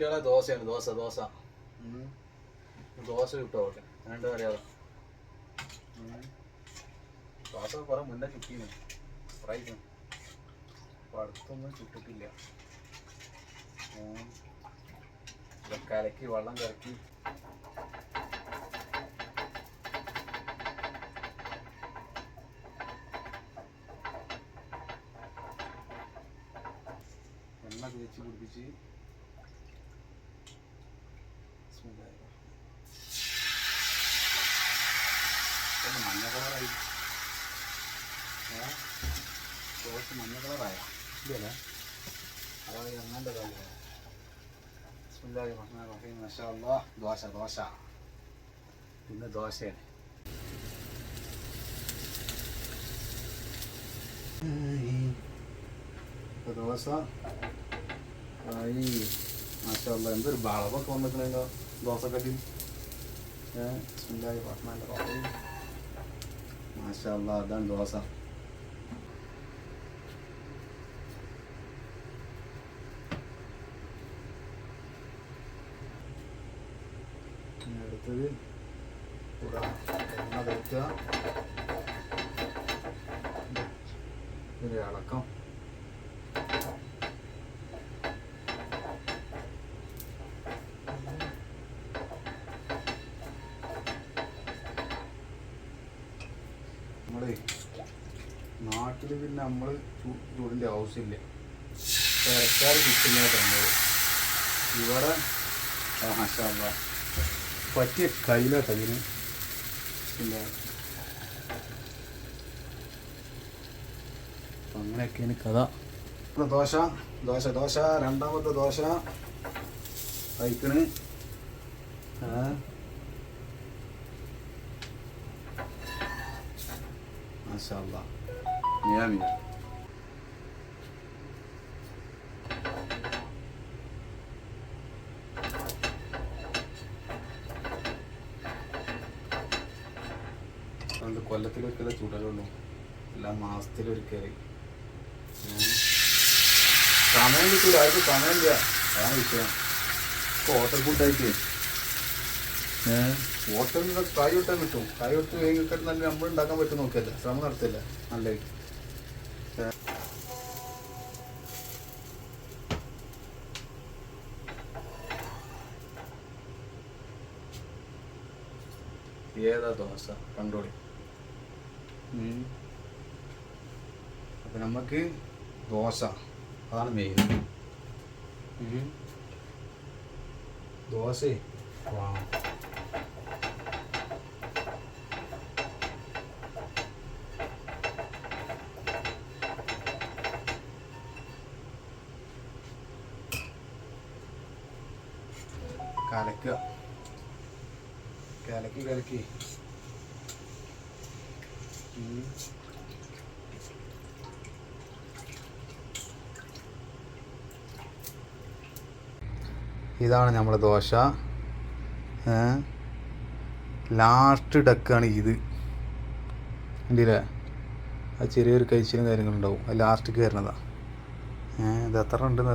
കുട്ടികളെ ദോശയാണ് ദോശ ദോശ. ദോശ കിട്ടുമോട്ടെ രണ്ടും അറിയാതെ ദോശ കുറെ മുന്നേ ചുട്ടീന്. ഫ്രൈ അപ്പൊ അടുത്തൊന്നും ചുട്ടിട്ടില്ല. കലക്കി വെള്ളം കലക്കി. എണ്ണ തേച്ച് പിടിപ്പിച്ച് റഹ്മാനിർ മഞ്ഞ കളറായി? കുറച്ച് മഞ്ഞ കളറായ? ഇല്ലല്ലേ? അതായത് അങ്ങനത്തെ കളറ് ബിസ്മില്ലാഹി റഹ്മാനിർ റഹീം മാഷാ അല്ലാഹ് ദോശ ദോശ. ഇന്ന് ദോശയാണ്. ദോശ ആയി മാഷാ അല്ലാഹ് എന്തൊരു വളവൊക്കെ വന്നിട്ടുണ്ടല്ലോ ദോശക്കട്ടി ഏഹ്? ബിസ്മില്ലാഹിർ റഹ്മാനിർ റഹീം മാഷാ അല്ലാഹ് അതാണ് ദോശ അടുത്തത് എണ്ണ തേക്കുക ഒരു ഇളക്കം നമ്മളെ നാട്ടിൽ പിന്നെ നമ്മൾ ചൂടിന്റെ ആവശ്യമില്ല തിരക്കാർ തന്നത് ഇവിടെ. പറ്റിയ കയ്യിലാട്ടോ ഇതിന് പിന്നെ അങ്ങനെയൊക്കെ അങ്ങനെയൊക്കെയാണ് കഥ ദോശ ദോശ ദോശ രണ്ടാമത്തെ ദോശ കഴിക്കണ് ആ. മാഷാ അല്ലാ. അതുകൊണ്ട് കൊല്ലത്തിലൊരിക്കലേ ചൂടലുള്ളൂ എല്ലാ മാസത്തിലൊരിക്കൽ ഉം. സമയം കിട്ടില്ല ആർക്കും സമയമില്ല അതാണ് വിഷയം ഹോട്ടൽ ഫുഡായിട്ട് ഹോട്ടലിൽ കായ് വിട്ടാൽ കിട്ടും. കായ് വിട്ട് വേഗം നല്ല നമ്മൾ ഉണ്ടാക്കാൻ പറ്റും നോക്കിയല്ല ശ്രമം നടത്തില്ല. നല്ല ഏതാ ദോശ കണ്ടോളി. അപ്പൊ നമുക്ക് ദോശ. അതാണ് മെയിൻ ദോശ കലക്കുക. കലക്കി കലക്കി. ഇതാണ് നമ്മൾ ദോശ. ലാസ്റ്റ് ഡക്കാണ് ഇത്. കണ്ടില്ലേ? അത് ചെറിയൊരു കഴിച്ചിലും കാര്യങ്ങളുണ്ടാവും അത് ലാസ്റ്റ് കയറുന്നതാണ് ഏഹ് ഇത് എത്ര ഉണ്ടെന്ന്